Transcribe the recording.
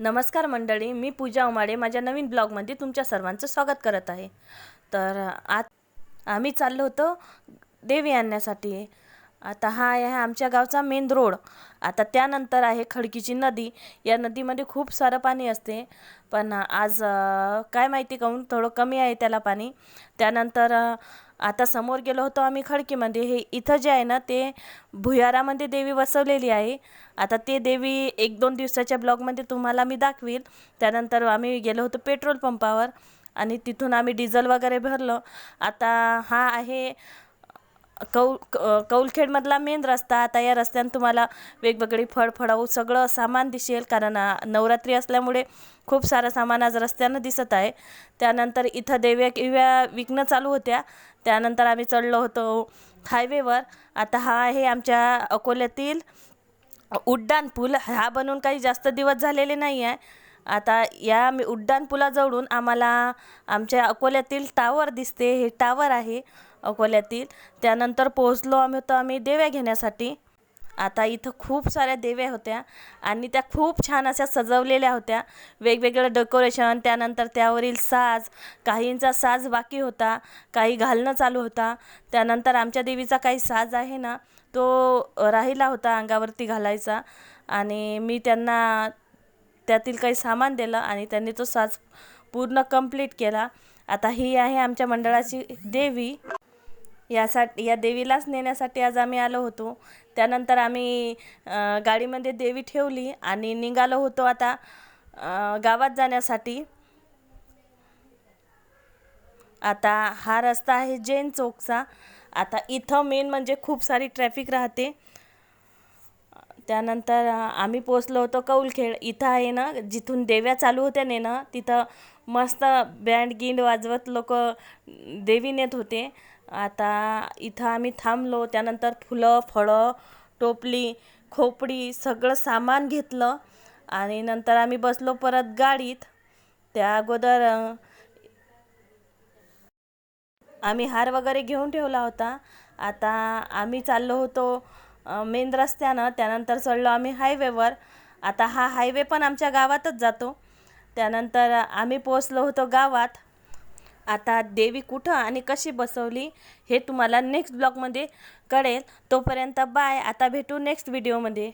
नमस्कार मंडळी मी पूजा उमाडे. माझ्या नवीन ब्लॉगमध्ये तुमच्या सर्वांचं स्वागत करत आहे. तर आत आम्ही चाललो होतो देवी आणण्यासाठी. आता हा आहे आमच्या गावचा मेन रोड आता त्यानंतर आहे खडकीची नदी. या नदीमध्ये खूप सारं पाणी असते. पण आज काय माहिती काहून थोडं कमी आहे त्याला पाणी. त्यानंतर आता समोर गेलो होतो आम्ही खडकीमध्ये. हे इथं जे आहे ना ते भुयारामध्ये देवी बसवलेली आहे. आता ते देवी एक दोन दिवसाच्या ब्लॉगमध्ये तुम्हाला मी दाखवील त्यानंतर आम्ही गेलो होतो पेट्रोल पंपावर आणि तिथून आम्ही डिझेल वगैरे भरलो. आता हा आहे कौल कौलखेडमधला मेन रस्ता आता या रस्त्यानं तुम्हाला वेगवेगळी फळफळाऊ सगळं सामान दिसेल. कारण नवरात्री असल्यामुळे खूप सारं सामान आज रस्त्यानं दिसत आहे. त्यानंतर इथं देव्या किव्या विकणं चालू होत्या. त्यानंतर आम्ही चढलो होतो हायवेवर. आता हा आहे आमच्या अकोल्यातील उड्डाण पूल हा बनवून काही जास्त दिवस झालेले नाही आहे आता या मी उड्डाण पुलाजवळून आम्हाला आमच्या अकोल्यातील टावर दिसते. हे टावर आहे अकोल्यातील. त्यानंतर पोहोचलो आम्ही होतो आम्ही देव्या घेण्यासाठी. आता इथं खूप साऱ्या देव्या होत्या आणि त्या खूप छान अशा सजवलेल्या होत्या. वेगवेगळं डेकोरेशन त्यानंतर त्यावरील साज काहींचा साज बाकी होता काही घालणं चालू होता. त्यानंतर आमच्या देवीचा काही साज आहे ना तो राहिला होता अंगावरती घालायचा. आणि मी त्यांना त्यातील काही सामान दिलं आणि त्यांनी तो साज पूर्ण कंप्लीट केला. आता ही आहे आमच्या मंडळाची देवी. यासाठी या देवीलाच नेण्यासाठी आज आम्ही आलो होतो. त्यानंतर आम्ही गाडीमध्ये देवी ठेवली आणि निघालो होतो आता गावात जाण्यासाठी. आता हा रस्ता आहे जैन चौकचा. आता इथं मेन म्हणजे खूप सारी ट्रॅफिक राहते. त्यानंतर आम्ही पोचलो होतो कौलखेड. इथं आहे ना जिथून देव्या चालू होत्या ने ना तिथं मस्त बँड गिंड वाजवत लोक देवी नेत होते. आता इथं आम्ही थांबलो. त्यानंतर फुलं फळं टोपली खोपडी सगळं सामान घेतलं आणि नंतर आम्ही बसलो परत गाडीत. त्या अगोदर आम्ही हार वगैरे घेऊन ठेवला होता. आता आम्ही चाललो होतो मेन रस्त्यानं त्यानंतर चढलो आम्ही हायवेवर. आता हा हायवे पण आमच्या गावातच जातो. त्यानंतर आम्ही पोचलो होतो गावात. आता देवी कुठं आणि कशी बसवली हे तुम्हाला नेक्स्ट ब्लॉगमध्ये कळेल. तोपर्यंत बाय आता भेटू नेक्स्ट व्हिडिओमध्ये